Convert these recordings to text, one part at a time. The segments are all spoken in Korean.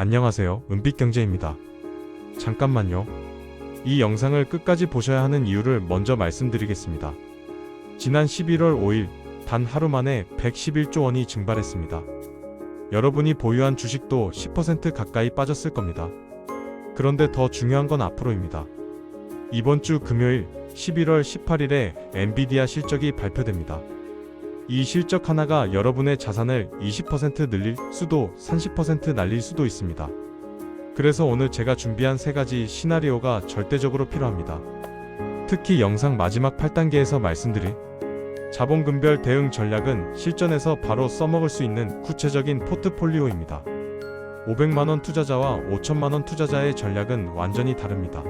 안녕하세요. 은빛경제입니다. 잠깐만요. 이 영상을 끝까지 보셔야 하는 이유를 먼저 말씀드리겠습니다. 지난 11월 5일 단 하루 만에 111조 원이 증발했습니다. 여러분이 보유한 주식도 10% 가까이 빠졌을 겁니다. 그런데 더 중요한 건 앞으로입니다. 이번 주 금요일 11월 18일에 엔비디아 실적이 발표됩니다. 이 실적 하나가 여러분의 자산을 20% 늘릴 수도 30% 날릴 수도 있습니다. 그래서 오늘 제가 준비한 세 가지 시나리오가 절대적으로 필요합니다. 특히 영상 마지막 8단계에서 말씀드릴 자본금별 대응 전략은 실전에서 바로 써먹을 수 있는 구체적인 포트폴리오입니다. 500만원 투자자와 5천만원 투자자의 전략은 완전히 다릅니다.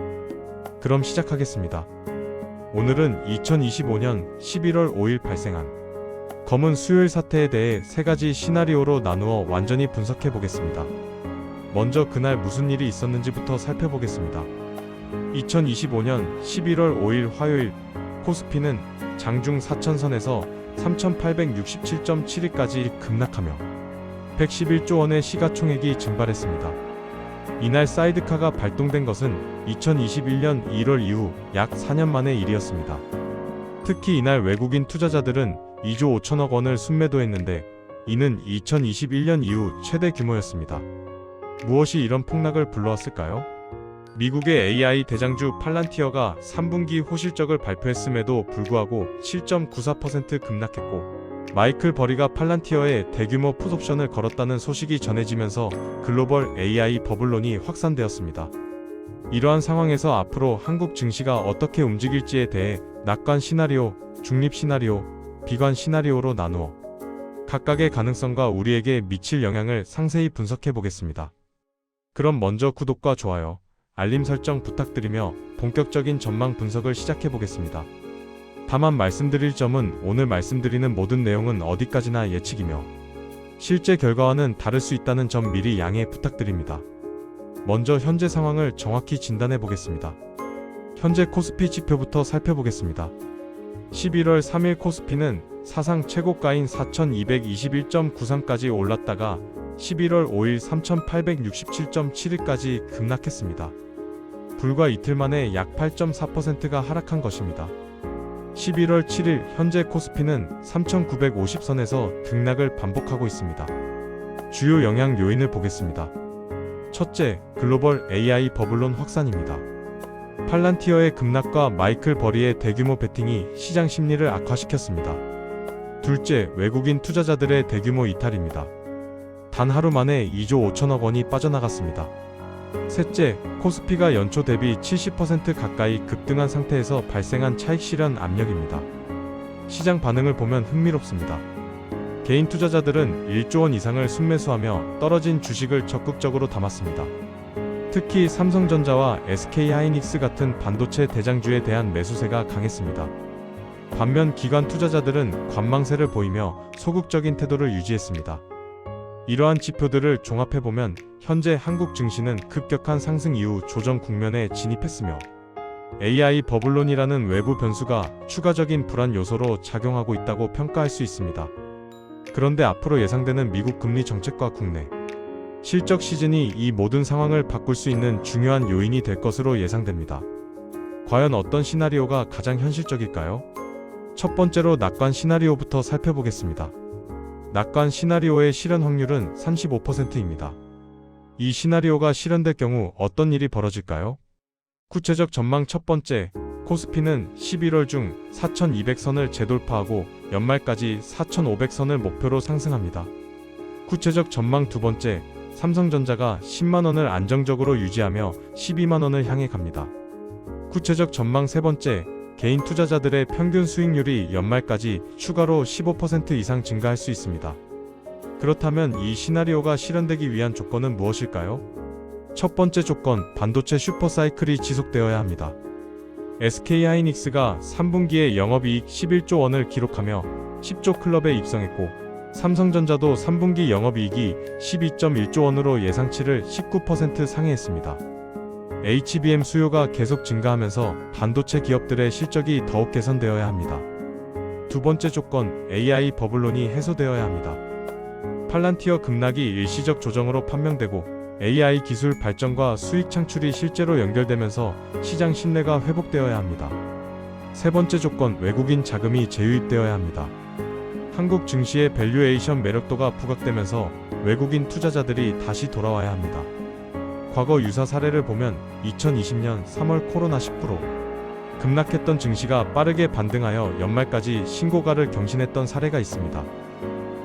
그럼 시작하겠습니다. 오늘은 2025년 11월 5일 발생한 검은 수요일 사태에 대해 세 가지 시나리오로 나누어 완전히 분석해 보겠습니다. 먼저 그날 무슨 일이 있었는지부터 살펴보겠습니다. 2025년 11월 5일 화요일 코스피는 장중 4천선에서 3867.7일까지 급락하며 111조 원의 시가총액이 증발했습니다. 이날 사이드카가 발동된 것은 2021년 1월 이후 약 4년 만의 일이었습니다. 특히 이날 외국인 투자자들은 2조 5천억 원을 순매도했는데 이는 2021년 이후 최대 규모였습니다. 무엇이 이런 폭락을 불러왔을까요? 미국의 AI 대장주 팔란티어가 3분기 호실적을 발표했음에도 불구하고 7.94% 급락했고 마이클 버리가 팔란티어에 대규모 풋옵션을 걸었다는 소식이 전해지면서 글로벌 AI 버블론이 확산되었습니다. 이러한 상황에서 앞으로 한국 증시가 어떻게 움직일지에 대해 낙관 시나리오, 중립 시나리오, 비관 시나리오로 나누어 각각의 가능성과 우리에게 미칠 영향을 상세히 분석해 보겠습니다. 그럼 먼저 구독과 좋아요, 알림 설정 부탁드리며 본격적인 전망 분석을 시작해 보겠습니다. 다만 말씀드릴 점은 오늘 말씀드리는 모든 내용은 어디까지나 예측이며 실제 결과와는 다를 수 있다는 점 미리 양해 부탁드립니다. 먼저 현재 상황을 정확히 진단해 보겠습니다. 현재 코스피 지표부터 살펴보겠습니다. 11월 3일 코스피는 사상 최고가인 4221.93까지 올랐다가 11월 5일 3867.7일까지 급락했습니다. 불과 이틀 만에 약 8.4%가 하락한 것입니다. 11월 7일 현재 코스피는 3950선에서 등락을 반복하고 있습니다. 주요 영향 요인을 보겠습니다. 첫째, 글로벌 AI 버블론 확산입니다. 팔란티어의 급락과 마이클 버리의 대규모 베팅이 시장 심리를 악화시켰습니다. 둘째, 외국인 투자자들의 대규모 이탈입니다. 단 하루 만에 2조 5천억 원이 빠져나갔습니다. 셋째, 코스피가 연초 대비 70% 가까이 급등한 상태에서 발생한 차익 실현 압력입니다. 시장 반응을 보면 흥미롭습니다. 개인 투자자들은 1조 원 이상을 순매수하며 떨어진 주식을 적극적으로 담았습니다. 특히 삼성전자와 SK하이닉스 같은 반도체 대장주에 대한 매수세가 강했습니다. 반면 기관 투자자들은 관망세를 보이며 소극적인 태도를 유지했습니다. 이러한 지표들을 종합해보면 현재 한국 증시는 급격한 상승 이후 조정 국면에 진입했으며 AI 버블론이라는 외부 변수가 추가적인 불안 요소로 작용하고 있다고 평가할 수 있습니다. 그런데 앞으로 예상되는 미국 금리 정책과 국내 실적 시즌이 이 모든 상황을 바꿀 수 있는 중요한 요인이 될 것으로 예상됩니다. 과연 어떤 시나리오가 가장 현실적일까요? 첫 번째로 낙관 시나리오부터 살펴보겠습니다. 낙관 시나리오의 실현 확률은 35%입니다. 이 시나리오가 실현될 경우 어떤 일이 벌어질까요? 구체적 전망 첫 번째, 코스피는 11월 중 4200선을 재돌파하고 연말까지 4500선을 목표로 상승합니다. 구체적 전망 두 번째, 삼성전자가 10만원을 안정적으로 유지하며 12만원을 향해 갑니다. 구체적 전망 세 번째, 개인 투자자들의 평균 수익률이 연말까지 추가로 15% 이상 증가할 수 있습니다. 그렇다면 이 시나리오가 실현되기 위한 조건은 무엇일까요? 첫 번째 조건, 반도체 슈퍼사이클이 지속되어야 합니다. SK하이닉스가 3분기에 영업이익 11조 원을 기록하며 10조 클럽에 입성했고 삼성전자도 3분기 영업이익이 12.1조 원으로 예상치를 19% 상회했습니다. HBM 수요가 계속 증가하면서 반도체 기업들의 실적이 더욱 개선되어야 합니다. 두 번째 조건, AI 버블론이 해소되어야 합니다. 팔란티어 급락이 일시적 조정으로 판명되고 AI 기술 발전과 수익 창출이 실제로 연결되면서 시장 신뢰가 회복되어야 합니다. 세 번째 조건 외국인 자금이 재유입되어야 합니다. 한국 증시의 밸류에이션 매력도가 부각되면서 외국인 투자자들이 다시 돌아와야 합니다. 과거 유사 사례를 보면 2020년 3월 코로나19로 급락했던 증시가 빠르게 반등하여 연말까지 신고가를 경신했던 사례가 있습니다.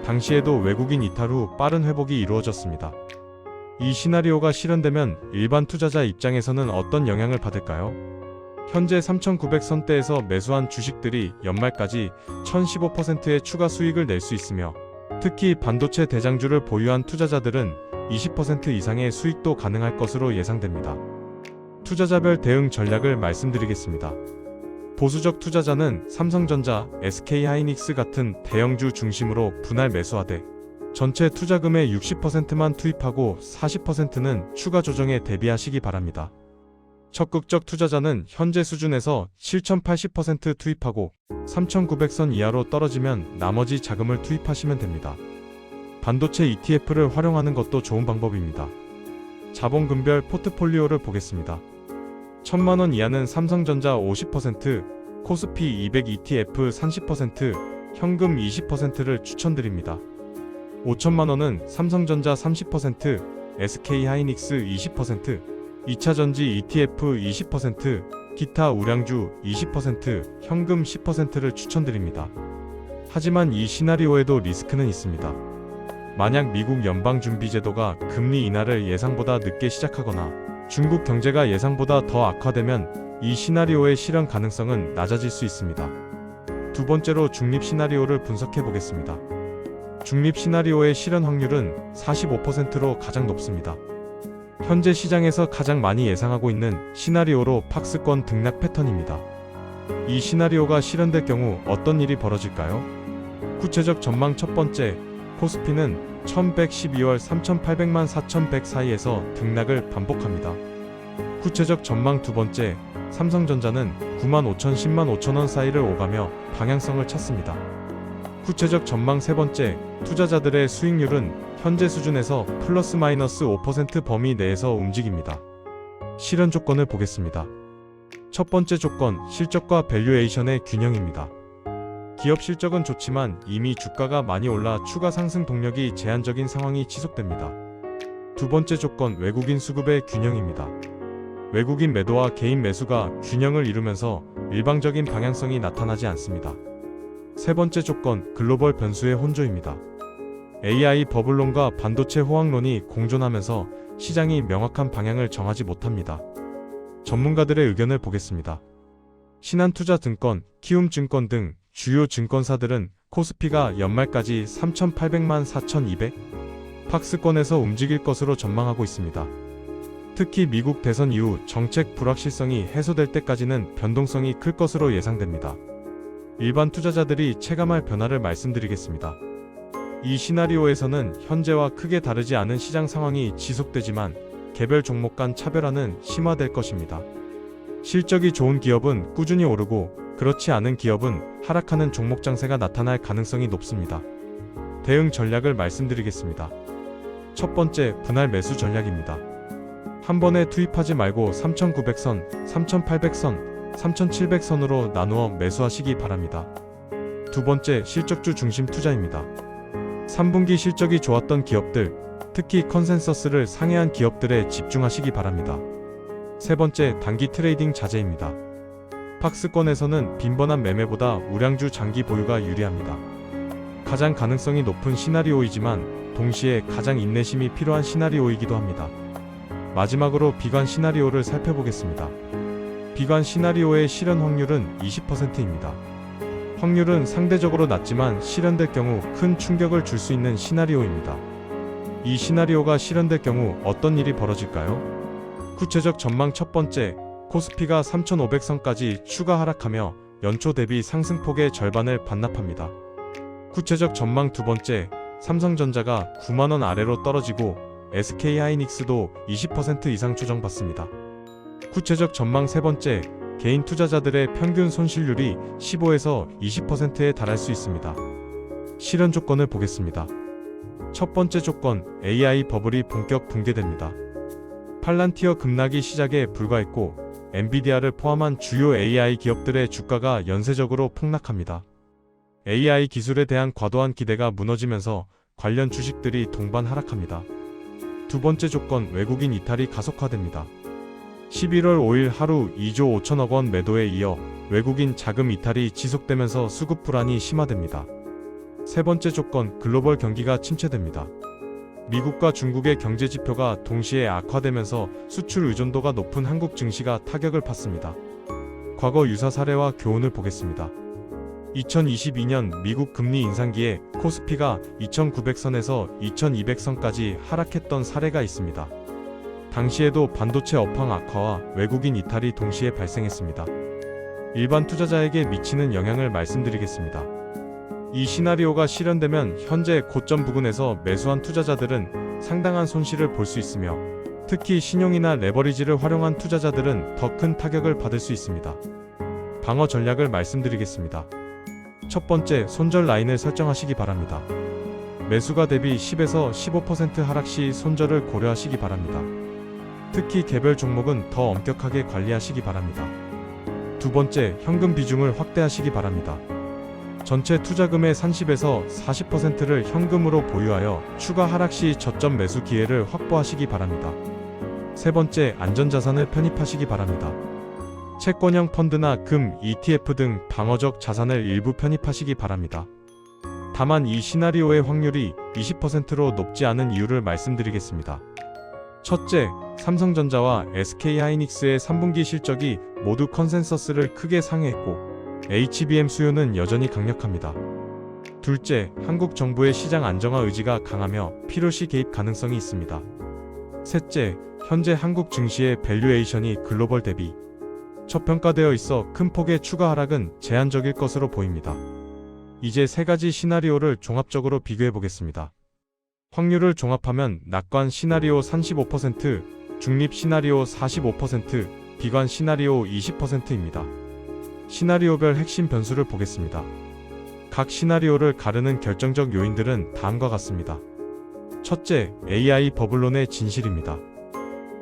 당시에도 외국인 이탈 후 빠른 회복이 이루어졌습니다. 이 시나리오가 실현되면 일반 투자자 입장에서는 어떤 영향을 받을까요? 현재 3,900선대에서 매수한 주식들이 연말까지 1,015%의 추가 수익을 낼 수 있으며 특히 반도체 대장주를 보유한 투자자들은 20% 이상의 수익도 가능할 것으로 예상됩니다. 투자자별 대응 전략을 말씀드리겠습니다. 보수적 투자자는 삼성전자, SK하이닉스 같은 대형주 중심으로 분할 매수하되 전체 투자금의 60%만 투입하고 40%는 추가 조정에 대비하시기 바랍니다. 적극적 투자자는 현재 수준에서 7,080% 투입하고 3,900선 이하로 떨어지면 나머지 자금을 투입하시면 됩니다. 반도체 ETF를 활용하는 것도 좋은 방법입니다. 자본금별 포트폴리오를 보겠습니다. 1000만원 이하는 삼성전자 50%, 코스피 200 ETF 30%, 현금 20%를 추천드립니다. 5천만원은 삼성전자 30%, SK하이닉스 20%, 2차전지 ETF 20%, 기타 우량주 20%, 현금 10%를 추천드립니다. 하지만 이 시나리오에도 리스크는 있습니다. 만약 미국 연방준비제도가 금리 인하를 예상보다 늦게 시작하거나 중국 경제가 예상보다 더 악화되면 이 시나리오의 실현 가능성은 낮아질 수 있습니다. 두 번째로 중립 시나리오를 분석해 보겠습니다. 중립 시나리오의 실현 확률은 45%로 가장 높습니다. 현재 시장에서 가장 많이 예상하고 있는 시나리오로 팍스권 등락 패턴입니다. 이 시나리오가 실현될 경우 어떤 일이 벌어질까요? 구체적 전망 첫 번째, 코스피는 1112월 3800만 4100 사이에서 등락을 반복합니다. 구체적 전망 두 번째, 삼성전자는 9만 5천 10만 5천원 사이를 오가며 방향성을 찾습니다. 구체적 전망 세 번째, 투자자들의 수익률은 현재 수준에서 플러스 마이너스 5% 범위 내에서 움직입니다. 실현 조건을 보겠습니다. 첫 번째 조건, 실적과 밸류에이션의 균형입니다. 기업 실적은 좋지만 이미 주가가 많이 올라 추가 상승 동력이 제한적인 상황이 지속됩니다. 두 번째 조건, 외국인 수급의 균형입니다. 외국인 매도와 개인 매수가 균형을 이루면서 일방적인 방향성이 나타나지 않습니다. 세 번째 조건, 글로벌 변수의 혼조입니다. AI 버블론과 반도체 호황론이 공존하면서 시장이 명확한 방향을 정하지 못합니다. 전문가들의 의견을 보겠습니다. 신한투자증권, 키움증권 등 주요 증권사들은 코스피가 연말까지 3,800만 4,200 팍스권에서 움직일 것으로 전망하고 있습니다. 특히 미국 대선 이후 정책 불확실성이 해소될 때까지는 변동성이 클 것으로 예상됩니다. 일반 투자자들이 체감할 변화를 말씀드리겠습니다. 이 시나리오에서는 현재와 크게 다르지 않은 시장 상황이 지속되지만 개별 종목 간 차별화는 심화될 것입니다. 실적이 좋은 기업은 꾸준히 오르고 그렇지 않은 기업은 하락하는 종목 장세가 나타날 가능성이 높습니다. 대응 전략을 말씀드리겠습니다. 첫 번째, 분할 매수 전략입니다. 한 번에 투입하지 말고 3,900선, 3,800선, 3,700선으로 나누어 매수하시기 바랍니다. 두 번째, 실적주 중심 투자입니다. 3분기 실적이 좋았던 기업들, 특히 컨센서스를 상회한 기업들에 집중하시기 바랍니다. 세 번째, 단기 트레이딩 자제입니다. 팍스권에서는 빈번한 매매보다 우량주 장기 보유가 유리합니다. 가장 가능성이 높은 시나리오이지만 동시에 가장 인내심이 필요한 시나리오이기도 합니다. 마지막으로 비관 시나리오를 살펴보겠습니다. 비관 시나리오의 실현 확률은 20%입니다. 확률은 상대적으로 낮지만 실현될 경우 큰 충격을 줄 수 있는 시나리오입니다. 이 시나리오가 실현될 경우 어떤 일이 벌어질까요? 구체적 전망 첫 번째, 코스피가 3,500선까지 추가 하락하며 연초 대비 상승폭의 절반을 반납합니다. 구체적 전망 두 번째, 삼성전자가 9만원 아래로 떨어지고 SK하이닉스도 20% 이상 조정받습니다. 구체적 전망 세 번째, 개인 투자자들의 평균 손실률이 15에서 20%에 달할 수 있습니다. 실현 조건을 보겠습니다. 첫 번째 조건, AI 버블이 본격 붕괴됩니다. 팔란티어 급락이 시작에 불과했고 엔비디아를 포함한 주요 AI 기업들의 주가가 연쇄적으로 폭락합니다. AI 기술에 대한 과도한 기대가 무너지면서 관련 주식들이 동반 하락합니다. 두 번째 조건 외국인 이탈이 가속화됩니다. 11월 5일 하루 2조 5천억 원 매도에 이어 외국인 자금 이탈이 지속되면서 수급 불안이 심화됩니다. 세 번째 조건 글로벌 경기가 침체됩니다. 미국과 중국의 경제 지표가 동시에 악화되면서 수출 의존도가 높은 한국 증시가 타격을 팠습니다. 과거 유사 사례와 교훈을 보겠습니다. 2022년 미국 금리 인상기에 코스피가 2900선에서 2200선까지 하락했던 사례가 있습니다. 당시에도 반도체 업황 악화와 외국인 이탈이 동시에 발생했습니다. 일반 투자자에게 미치는 영향을 말씀드리겠습니다. 이 시나리오가 실현되면 현재 고점 부근에서 매수한 투자자들은 상당한 손실을 볼 수 있으며 특히 신용이나 레버리지를 활용한 투자자들은 더 큰 타격을 받을 수 있습니다. 방어 전략을 말씀드리겠습니다. 첫 번째, 손절 라인을 설정하시기 바랍니다. 매수가 대비 10에서 15% 하락 시 손절을 고려하시기 바랍니다. 특히 개별 종목은 더 엄격하게 관리하시기 바랍니다. 두 번째, 현금 비중을 확대하시기 바랍니다. 전체 투자금의 30에서 40%를 현금으로 보유하여 추가 하락 시 저점 매수 기회를 확보하시기 바랍니다. 세 번째, 안전자산을 편입하시기 바랍니다. 채권형 펀드나 금, ETF 등 방어적 자산을 일부 편입하시기 바랍니다. 다만 이 시나리오의 확률이 20%로 높지 않은 이유를 말씀드리겠습니다. 첫째, 삼성전자와 SK하이닉스의 3분기 실적이 모두 컨센서스를 크게 상회했고 HBM 수요는 여전히 강력합니다. 둘째, 한국 정부의 시장 안정화 의지가 강하며 필요시 개입 가능성이 있습니다. 셋째, 현재 한국 증시의 밸류에이션이 글로벌 대비 저평가되어 있어 큰 폭의 추가 하락은 제한적일 것으로 보입니다. 이제 세 가지 시나리오를 종합적으로 비교해 보겠습니다. 확률을 종합하면 낙관 시나리오 35%, 중립 시나리오 45%, 비관 시나리오 20%입니다. 시나리오별 핵심 변수를 보겠습니다. 각 시나리오를 가르는 결정적 요인들은 다음과 같습니다. 첫째, AI 버블론의 진실입니다.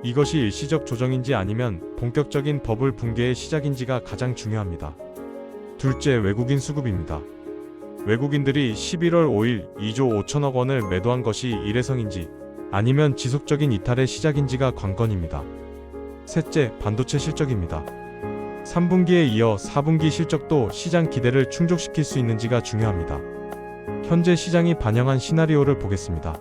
이것이 일시적 조정인지 아니면 본격적인 버블 붕괴의 시작인지가 가장 중요합니다. 둘째, 외국인 수급입니다. 외국인들이 11월 5일 2조 5천억 원을 매도한 것이 일회성인지 아니면 지속적인 이탈의 시작인지가 관건입니다. 셋째, 반도체 실적입니다. 3분기에 이어 4분기 실적도 시장 기대를 충족시킬 수 있는지가 중요합니다. 현재 시장이 반영한 시나리오를 보겠습니다.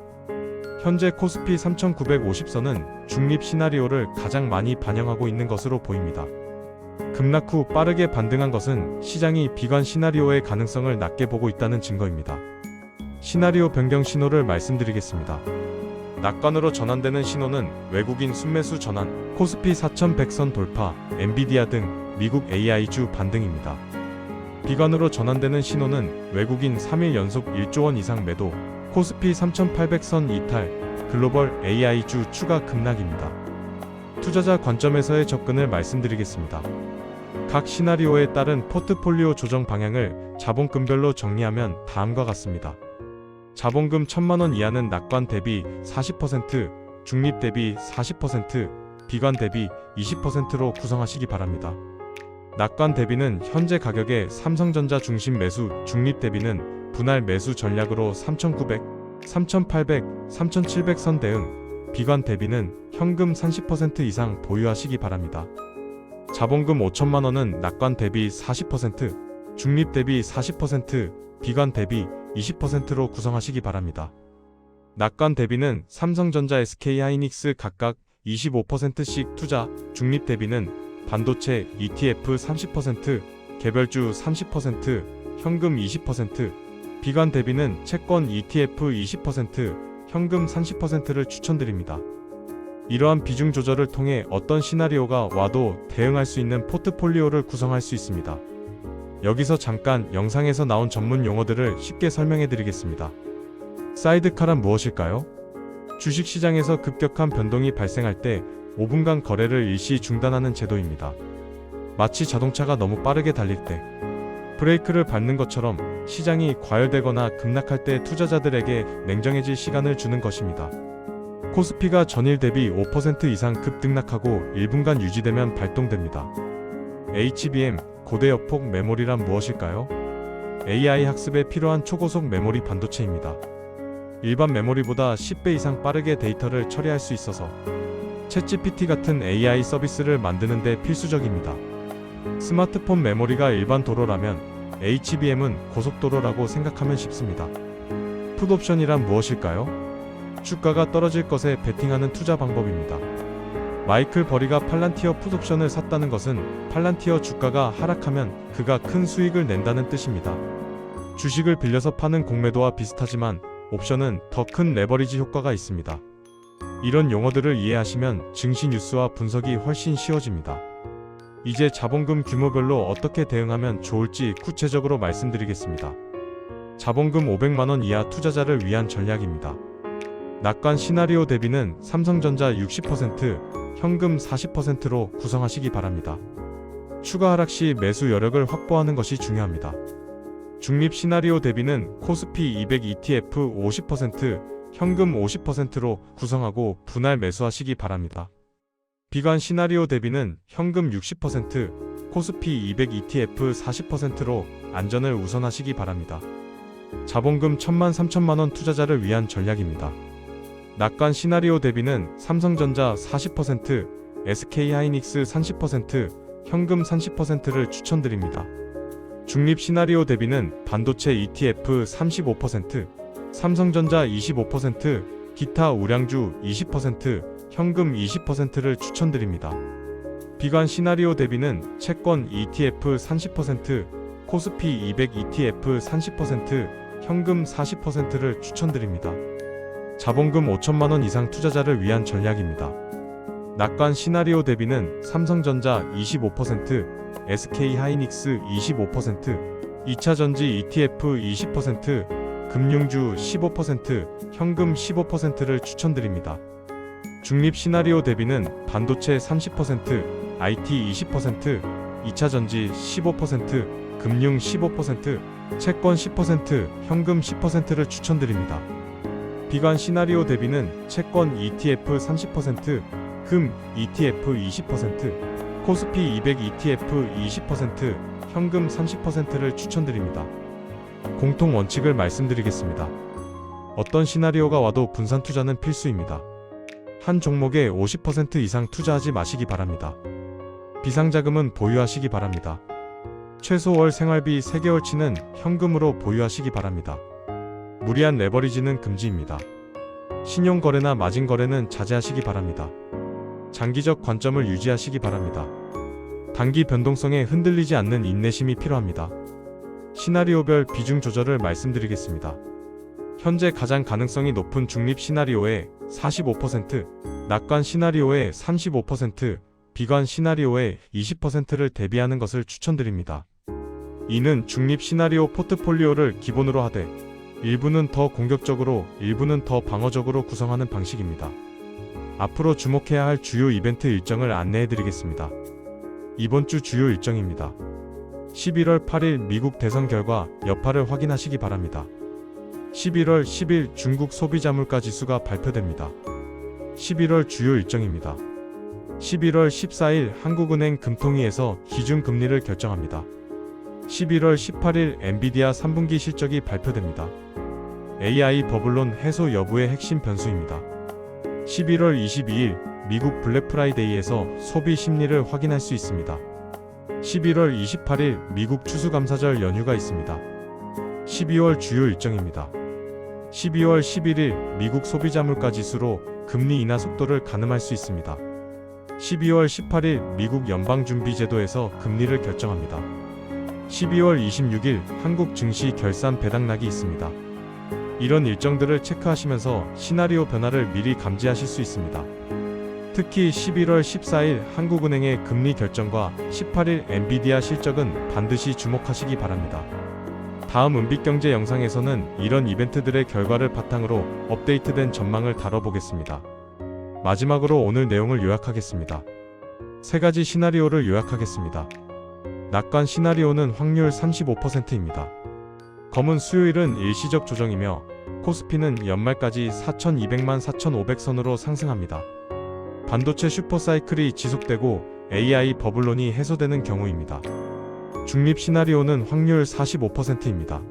현재 코스피 3950선은 중립 시나리오를 가장 많이 반영하고 있는 것으로 보입니다. 급락 후 빠르게 반등한 것은 시장이 비관 시나리오의 가능성을 낮게 보고 있다는 증거입니다. 시나리오 변경 신호를 말씀드리겠습니다. 낙관으로 전환되는 신호는 외국인 순매수 전환, 코스피 4100선 돌파, 엔비디아 등 미국 AI주 반등입니다. 비관으로 전환되는 신호는 외국인 3일 연속 1조 원 이상 매도, 코스피 3800선 이탈, 글로벌 AI주 추가 급락입니다. 투자자 관점에서의 접근을 말씀드리겠습니다. 각 시나리오에 따른 포트폴리오 조정 방향을 자본금별로 정리하면 다음과 같습니다. 자본금 1000만원 이하는 낙관 대비 40%, 중립 대비 40%, 비관 대비 20%로 구성하시기 바랍니다. 낙관 대비는 현재 가격의 삼성전자 중심 매수, 중립 대비는 분할 매수 전략으로 3,900, 3,800, 3,700선 대응, 비관 대비는 현금 30% 이상 보유하시기 바랍니다. 자본금 5천만 원은 낙관 대비 40%, 중립 대비 40%, 비관 대비 20%로 구성하시기 바랍니다. 낙관 대비는 삼성전자 SK하이닉스 각각 25%씩 투자, 중립 대비는 반도체 ETF 30%, 개별주 30%, 현금 20%, 비관 대비는 채권 ETF 20%, 현금 30%를 추천드립니다. 이러한 비중 조절을 통해 어떤 시나리오가 와도 대응할 수 있는 포트폴리오를 구성할 수 있습니다. 여기서 잠깐 영상에서 나온 전문 용어들을 쉽게 설명해 드리겠습니다. 사이드카란 무엇일까요? 주식시장에서 급격한 변동이 발생할 때 5분간 거래를 일시 중단하는 제도입니다. 마치 자동차가 너무 빠르게 달릴 때 브레이크를 밟는 것처럼 시장이 과열되거나 급락할 때 투자자들에게 냉정해질 시간을 주는 것입니다. 코스피가 전일 대비 5% 이상 급등락하고 1분간 유지되면 발동됩니다. HBM 고대역폭 메모리란 무엇일까요? AI 학습에 필요한 초고속 메모리 반도체입니다. 일반 메모리보다 10배 이상 빠르게 데이터를 처리할 수 있어서 챗GPT 같은 AI 서비스를 만드는 데 필수적입니다. 스마트폰 메모리가 일반 도로라면 HBM은 고속도로라고 생각하면 쉽습니다. 풋옵션이란 무엇일까요? 주가가 떨어질 것에 베팅하는 투자 방법입니다. 마이클 버리가 팔란티어 풋옵션을 샀다는 것은 팔란티어 주가가 하락하면 그가 큰 수익을 낸다는 뜻입니다. 주식을 빌려서 파는 공매도와 비슷하지만 옵션은 더 큰 레버리지 효과가 있습니다. 이런 용어들을 이해하시면 증시 뉴스와 분석이 훨씬 쉬워집니다. 이제 자본금 규모별로 어떻게 대응하면 좋을지 구체적으로 말씀드리겠습니다. 자본금 500만원 이하 투자자를 위한 전략입니다. 낙관 시나리오 대비는 삼성전자 60%, 현금 40%로 구성하시기 바랍니다. 추가 하락 시 매수 여력을 확보하는 것이 중요합니다. 중립 시나리오 대비는 코스피 200 ETF 50%, 현금 50%로 구성하고 분할 매수하시기 바랍니다. 비관 시나리오 대비는 현금 60%, 코스피 200 ETF 40%로 안전을 우선하시기 바랍니다. 자본금 1천만 3천만원 투자자를 위한 전략입니다. 낙관 시나리오 대비는 삼성전자 40%, SK하이닉스 30%, 현금 30%를 추천드립니다. 중립 시나리오 대비는 반도체 ETF 35%, 삼성전자 25%, 기타 우량주 20%, 현금 20%를 추천드립니다. 비관 시나리오 대비는 채권 ETF 30%, 코스피 200 ETF 30%, 현금 40%를 추천드립니다. 자본금 5천만 원 이상 투자자를 위한 전략입니다. 낙관 시나리오 대비는 삼성전자 25%, SK하이닉스 25%, 2차전지 ETF 20%, 금융주 15%, 현금 15%를 추천드립니다. 중립 시나리오 대비는 반도체 30%, IT 20%, 2차전지 15%, 금융 15%, 채권 10%, 현금 10%를 추천드립니다. 비관 시나리오 대비는 채권 ETF 30%, 금 ETF 20%, 코스피 200 ETF 20%, 현금 30%를 추천드립니다. 공통 원칙을 말씀드리겠습니다. 어떤 시나리오가 와도 분산 투자는 필수입니다. 한 종목에 50% 이상 투자하지 마시기 바랍니다. 비상자금은 보유하시기 바랍니다. 최소 월 생활비 3개월치는 현금으로 보유하시기 바랍니다. 무리한 레버리지는 금지입니다. 신용거래나 마진거래는 자제하시기 바랍니다. 장기적 관점을 유지하시기 바랍니다. 단기 변동성에 흔들리지 않는 인내심이 필요합니다. 시나리오별 비중 조절을 말씀드리겠습니다. 현재 가장 가능성이 높은 중립 시나리오의 45%, 낙관 시나리오의 35%, 비관 시나리오의 20%를 대비하는 것을 추천드립니다. 이는 중립 시나리오 포트폴리오를 기본으로 하되 일부는 더 공격적으로, 일부는 더 방어적으로 구성하는 방식입니다. 앞으로 주목해야 할 주요 이벤트 일정을 안내해 드리겠습니다. 이번 주 주요 일정입니다. 11월 8일 미국 대선 결과 여파를 확인하시기 바랍니다. 11월 10일 중국 소비자 물가 지수가 발표됩니다. 11월 주요 일정입니다. 11월 14일 한국은행 금통위에서 기준금리를 결정합니다. 11월 18일 엔비디아 3분기 실적이 발표됩니다. AI 버블론 해소 여부의 핵심 변수입니다. 11월 22일 미국 블랙 프라이데이에서 소비 심리를 확인할 수 있습니다. 11월 28일 미국 추수감사절 연휴가 있습니다. 12월 주요 일정입니다. 12월 11일 미국 소비자 물가 지수로 금리 인하 속도를 가늠할 수 있습니다. 12월 18일 미국 연방준비제도에서 금리를 결정합니다. 12월 26일 한국 증시 결산 배당락이 있습니다. 이런 일정들을 체크하시면서 시나리오 변화를 미리 감지하실 수 있습니다. 특히 11월 14일 한국은행의 금리 결정과 18일 엔비디아 실적은 반드시 주목하시기 바랍니다. 다음 은빛경제 영상에서는 이런 이벤트들의 결과를 바탕으로 업데이트된 전망을 다뤄보겠습니다. 마지막으로 오늘 내용을 요약하겠습니다. 세 가지 시나리오를 요약하겠습니다. 낙관 시나리오는 확률 35%입니다. 검은 수요일은 일시적 조정이며 코스피는 연말까지 4,200만 4,500선으로 상승합니다. 반도체 슈퍼사이클이 지속되고 AI 버블론이 해소되는 경우입니다. 중립 시나리오는 확률 45%입니다.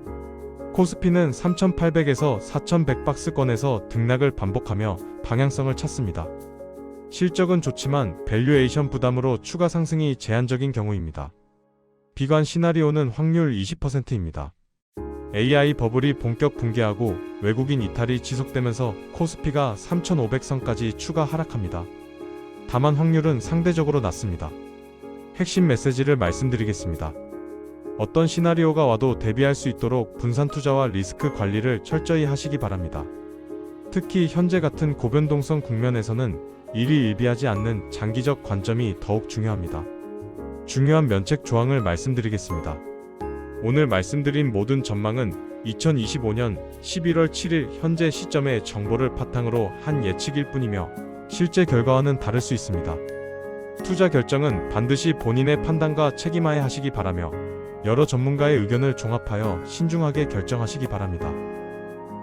코스피는 3,800에서 4,100박스권에서 등락을 반복하며 방향성을 찾습니다. 실적은 좋지만 밸류에이션 부담으로 추가 상승이 제한적인 경우입니다. 비관 시나리오는 확률 20%입니다. AI 버블이 본격 붕괴하고 외국인 이탈이 지속되면서 코스피가 3,500선까지 추가 하락합니다. 다만 확률은 상대적으로 낮습니다. 핵심 메시지를 말씀드리겠습니다. 어떤 시나리오가 와도 대비할 수 있도록 분산 투자와 리스크 관리를 철저히 하시기 바랍니다. 특히 현재 같은 고변동성 국면에서는 일희일비하지 않는 장기적 관점이 더욱 중요합니다. 중요한 면책 조항을 말씀드리겠습니다. 오늘 말씀드린 모든 전망은 2025년 11월 7일 현재 시점의 정보를 바탕으로 한 예측일 뿐이며 실제 결과와는 다를 수 있습니다. 투자 결정은 반드시 본인의 판단과 책임하에 하시기 바라며 여러 전문가의 의견을 종합하여 신중하게 결정하시기 바랍니다.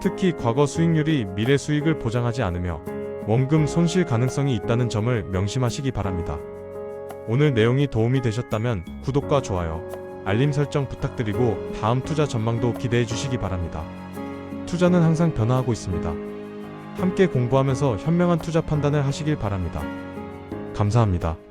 특히 과거 수익률이 미래 수익을 보장하지 않으며 원금 손실 가능성이 있다는 점을 명심하시기 바랍니다. 오늘 내용이 도움이 되셨다면 구독과 좋아요, 알림 설정 부탁드리고 다음 투자 전망도 기대해 주시기 바랍니다. 투자는 항상 변화하고 있습니다. 함께 공부하면서 현명한 투자 판단을 하시길 바랍니다. 감사합니다.